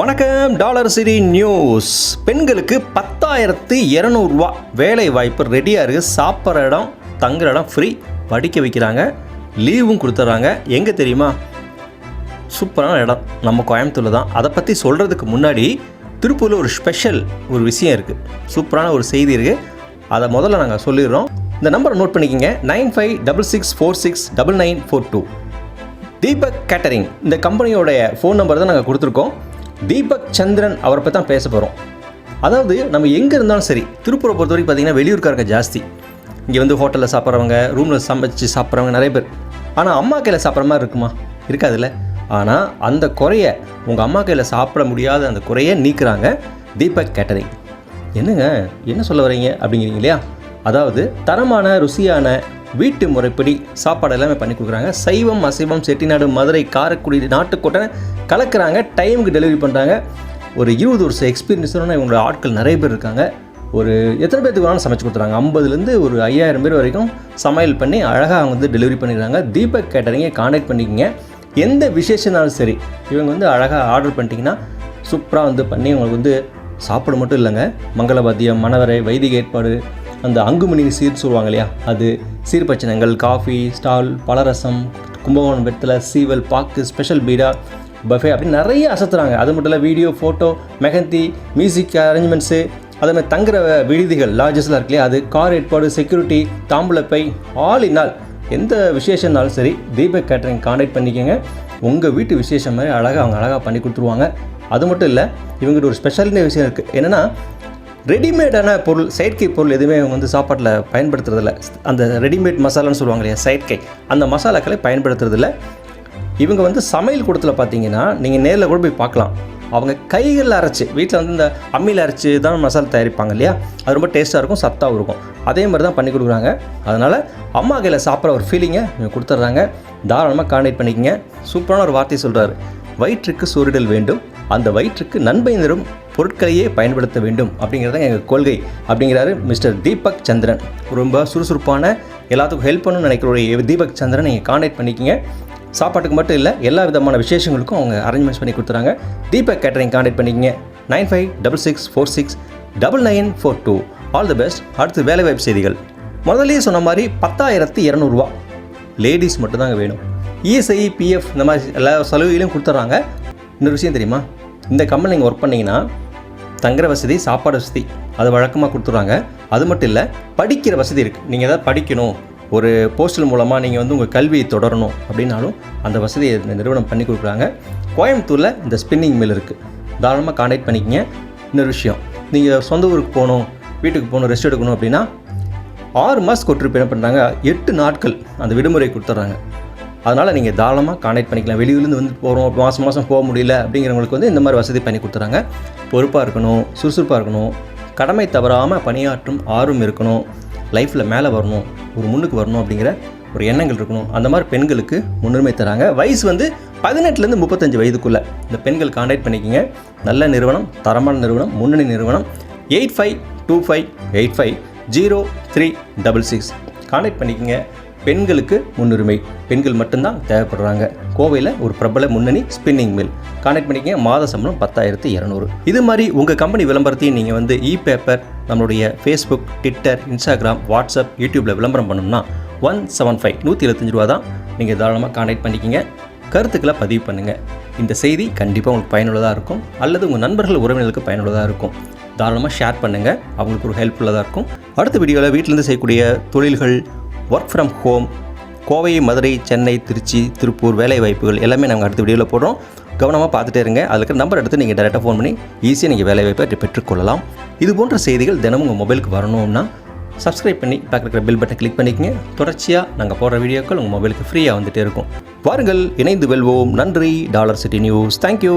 வணக்கம் டாலர் சிரி நியூஸ். பெண்களுக்கு பத்தாயிரத்து இரநூறுவா வேலை வாய்ப்பு ரெடியாக இருக்குது சாப்பிட்ற இடம் தங்குற இடம் ஃப்ரீ படிக்க வைக்கிறாங்க. லீவும் கொடுத்துட்றாங்க. எங்கே தெரியுமா? சூப்பரான இடம். நம்ம கோயம்புத்தூரில் தான். அதை பற்றி சொல்கிறதுக்கு முன்னாடி திருப்பூரில் ஒரு ஸ்பெஷல் ஒரு விஷயம் இருக்குது சூப்பரான ஒரு செய்தி இருக்குது அதை முதல்ல நாங்கள் சொல்லிடுறோம். இந்த நம்பரை நோட் பண்ணிக்கோங்க. Nine five double six four six double nine four two Deepak catering இந்த கம்பெனியோடைய ஃபோன் நம்பர் தான் நாங்கள் கொடுத்துருக்கோம் தீபக் சந்திரன் அவரை பற்றி தான் பேச போகிறோம் அதாவது நம்ம எங்கே இருந்தாலும் சரி திருப்பூரை பொறுத்த வரைக்கும் பார்த்தீங்கன்னா வெளியூர்காரங்க ஜாஸ்தி. இங்கே வந்து ஹோட்டலில் சாப்பிட்றவங்க ரூமில் சமைச்சு சாப்பிட்றவங்க நிறைய பேர். ஆனால் அம்மா கையில் சாப்பிட்ற மாதிரி இருக்குமா? இருக்காதுல்ல. ஆனால் அந்த குறைய உங்கள் அம்மா கையில் சாப்பிட முடியாத அந்த குறையை நீக்குறாங்க தீபக் கேட்டரிங். என்னங்க? என்ன சொல்ல வரீங்க? அப்படிங்கிறீங்க இல்லையா? அதாவது தரமான ருசியான வீட்டு முறைப்படி சாப்பாடு எல்லாமே பண்ணி கொடுக்குறாங்க. சைவம் அசைவம் செட்டிநாடு மதுரை காரைக்குடி நாட்டுக்கோட்டை கலக்கிறாங்க. டைமுக்கு டெலிவரி பண்ணுறாங்க ஒரு இருபது வருஷம் எக்ஸ்பீரியன்ஸ்னா இவங்களோட ஆட்கள் நிறைய பேர் இருக்காங்க. ஒரு எத்தனை பேர்த்துக்கு வேணாலும் சமைச்சு கொடுத்துறாங்க. ஐம்பதுலேருந்து ஒரு ஐயாயிரம் பேர் வரைக்கும் சமையல் பண்ணி அழகாக அவங்க வந்து டெலிவரி பண்ணிடுறாங்க தீபக் கேட்டரிங்கை காண்டாக்ட் பண்ணிக்கங்க. எந்த விசேஷனாலும் சரி இவங்க வந்து அழகாக ஆர்டர் பண்ணிட்டீங்கன்னா சூப்பராக வந்து பண்ணி உங்களுக்கு வந்து சாப்பிட மட்டும் இல்லைங்க. மங்களவாத்தியம் மணவரை வைதிக ஏற்பாடு அந்த அங்குமணி சீர் சொல்லுவாங்க இல்லையா அது சீர்பச்சனங்கள் காஃபி ஸ்டால் பலரசம் கும்பகோணம் வெத்தலை சீவல் பாக்கு ஸ்பெஷல் பீடா பஃபே அப்படின்னு நிறைய அசத்துறாங்க. அது மட்டும் இல்லை video photo mehndi music arrangements அதே மாதிரி தங்குற விடுதிகள் லாட்ஜஸ்லாம் இருக்கு இல்லையா? அது கார் ஏற்பாடு செக்யூரிட்டி தாம்பூலப்பை ஆல் இன் ஆல் எந்த விசேஷம்னாலும் சரி தீபக் கேட்டரிங் காண்டாக்ட் பண்ணிக்கோங்க. உங்கள் வீட்டு விசேஷம் மாதிரி அழகாக அவங்க அழகாக பண்ணி கொடுத்துருவாங்க. அது மட்டும் இல்லை இவங்ககிட்ட ஒரு ஸ்பெஷல்னு விஷயம் இருக்குது என்னென்னா ரெடிமேடான பொருள் செயற்கை பொருள் எதுவுமே அவங்க வந்து சாப்பாட்டில் பயன்படுத்துறதில்ல. அந்த ரெடிமேட் மசாலான்னு சொல்லுவாங்க இல்லையா செயற்கை அந்த மசாலாக்களை பயன்படுத்துறதில்ல. இவங்க வந்து சமையல் கூடத்தில் பார்த்தீங்கன்னா நீங்கள் நேரில் கூட போய் பார்க்கலாம் அவங்க கைகளில் அரைச்சி வீட்டில் வந்து இந்த அம்மியில் அரைச்சி தான் மசாலா தயாரிப்பாங்க இல்லையா அது ரொம்ப டேஸ்ட்டாக இருக்கும் சத்தாகவும் இருக்கும். அதே மாதிரி தான் பண்ணி கொடுக்குறாங்க. அதனால் அம்மா கையில் சாப்பிட்ற ஒரு ஃபீலிங்கை இவங்க கொடுத்துட்றாங்க. தாராளமாக கான்டெக்ட் பண்ணிக்கங்க. சூப்பரான ஒரு வார்த்தை சொல்கிறாரு வயிற்றுக்கு சோறிடல் வேண்டும் அந்த வயிற்றுக்கு நன்மை தரும் பொருட்களையே பயன்படுத்த வேண்டும் அப்படிங்கிறது தான் எங்கள் கொள்கை அப்படிங்கிறாரு மிஸ்டர் தீபக் சந்திரன். ரொம்ப சுறுசுறுப்பான எல்லாத்துக்கும் ஹெல்ப் பண்ணணும்னு நினைக்கிற தீபக் சந்திரன் நீங்கள் கான்டாக்ட் பண்ணிக்கிங்க. சாப்பாட்டுக்கு மட்டும் இல்லை எல்லா விதமான விசேஷங்களுக்கும் அவங்க அரேஞ்ச்மெண்ட்ஸ் பண்ணி கொடுத்துறாங்க. தீபக் கேட்டரிங் கான்டாக்ட் பண்ணிக்கிங்க. Nine five double six four six double nine four two. All the best அடுத்து வேலைவாய்ப்பு செய்திகள். முதல்லயே சொன்ன மாதிரி பத்தாயிரத்து இரநூறுவா. லேடிஸ் மட்டும்தாங்க வேணும். இஎஸ்ஐ பிஎஃப் இந்த மாதிரி எல்லா சலுகைகளையும் கொடுத்துட்றாங்க இன்னொரு விஷயம் தெரியுமா? இந்த கம்பெனி நீங்கள் ஒர்க் பண்ணிங்கன்னா தங்குற வசதி சாப்பாடு வசதி அது வழக்கமாக கொடுத்துட்றாங்க. அது மட்டும் இல்லை படிக்கிற வசதி இருக்குது நீங்கள் எதாவது படிக்கணும் ஒரு போஸ்டல் மூலமாக நீங்கள் வந்து உங்கள் கல்வியை தொடரணும் அப்படின்னாலும் அந்த வசதியை இந்த நிறுவனம் பண்ணி கொடுக்குறாங்க. கோயம்புத்தூரில் இந்த ஸ்பின்னிங் மில் இருக்குது தாராளமாக காண்டாக்ட் பண்ணிக்கங்க. இன்னொரு விஷயம் நீங்கள் சொந்த ஊருக்கு போகணும் வீட்டுக்கு போகணும் ரெஸ்ட் எடுக்கணும் அப்படின்னா ஆறு மாதத்துக்கு ஒரு என்ன பண்ணுறாங்க எட்டு நாட்கள் அந்த விடுமுறை கொடுத்துட்றாங்க. அதனால் நீங்கள் தாராளமாக காண்டாக்ட் பண்ணிக்கலாம். வெளியூர்லேருந்து வந்து போகிறோம் மாதம் மாதம் போக முடியல அப்படிங்கிறவங்களுக்கு வந்து இந்த மாதிரி வசதி பண்ணி கொடுத்துறாங்க. பொறுப்பாக இருக்கணும் சுறுசுறுப்பாக இருக்கணும். கடமை தவறாமல் பணியாற்றும் ஆர்வம் இருக்கணும். லைஃப்பில் மேலே வரணும் ஒரு முன்னுக்கு வரணும் அப்படிங்கிற ஒரு எண்ணங்கள் இருக்கணும். அந்த மாதிரி பெண்களுக்கு முன்னுரிமை தராங்க. வயசு வந்து பதினெட்டுலேருந்து முப்பத்தஞ்சு வயதுக்குள்ளே. இந்த பெண்கள் காண்டாக்ட் பண்ணிக்கிங்க. நல்ல நிறுவனம் தரமான நிறுவனம் முன்னணி நிறுவனம். Eight five two five eight five zero three double six contact பண்ணிக்கங்க. பெண்களுக்கு முன்னுரிமை. பெண்கள் மட்டும்தான் தேவைப்படுறாங்க. கோவையில் ஒரு பிரபல முன்னணி ஸ்பின்னிங் மில் கான்டாக்ட் பண்ணிக்கங்க. மாத சம்பளம் பத்தாயிரத்து இரநூறு. இது மாதிரி உங்கள் கம்பெனி விளம்பரத்தையும் நீங்கள் வந்து இ பேப்பர் நம்மளுடைய ஃபேஸ்புக் ட்விட்டர் இன்ஸ்டாகிராம் வாட்ஸ்அப் யூடியூப்பில் விளம்பரம் பண்ணணும்னா ஒன் செவன் ஃபைவ் நூற்றி இருபத்தஞ்சி ரூபா தான் நீங்கள் தாராளமாக கான்டாக்ட் பண்ணிக்கிங்க. கருத்துக்களை பதிவு பண்ணுங்கள் இந்த செய்தி கண்டிப்பாக உங்களுக்கு பயனுள்ளதாக இருக்கும். அல்லது உங்கள் நண்பர்கள் உறவினர்களுக்கு பயனுள்ளதாக இருக்கும். தாராளமாக ஷேர் பண்ணுங்கள் அவங்களுக்கு ஒரு ஹெல்ப்ஃபுல்லாக தான் இருக்கும். அடுத்த வீடியோவில் வீட்டிலேருந்து செய்யக்கூடிய தொழில்கள் work from home Kovai Madurai Chennai Trichy Tiruppur வேலை வாய்ப்புகள் எல்லாமே நாங்கள் அடுத்த வீடியோவில் போடுறோம். கவனமாக பார்த்துட்டே இருங்க. அதுக்கு நம்பர் எடுத்து நீங்கள் டேரெக்டாக ஃபோன் பண்ணி ஈஸியாக நீங்கள் வேலை வாய்ப்பை பெற்றுக்கொள்ளலாம். இது போன்ற செய்திகள் தினமும் உங்கள் மொபைலுக்கு வரணும்னா சப்ஸ்கிரைப் பண்ணி பக்கத்தில் இருக்கிற பில் பட்டன் கிளிக் பண்ணிக்கங்க. தொடர்ச்சியாக நாங்கள் போடுற வீடியோக்கள் உங்கள் மொபைலுக்கு ஃப்ரீயாக வந்துகிட்டே இருக்கும். வாருங்கள் இணைந்து வெல்வோம். நன்றி. Dollar city news. தேங்க்யூ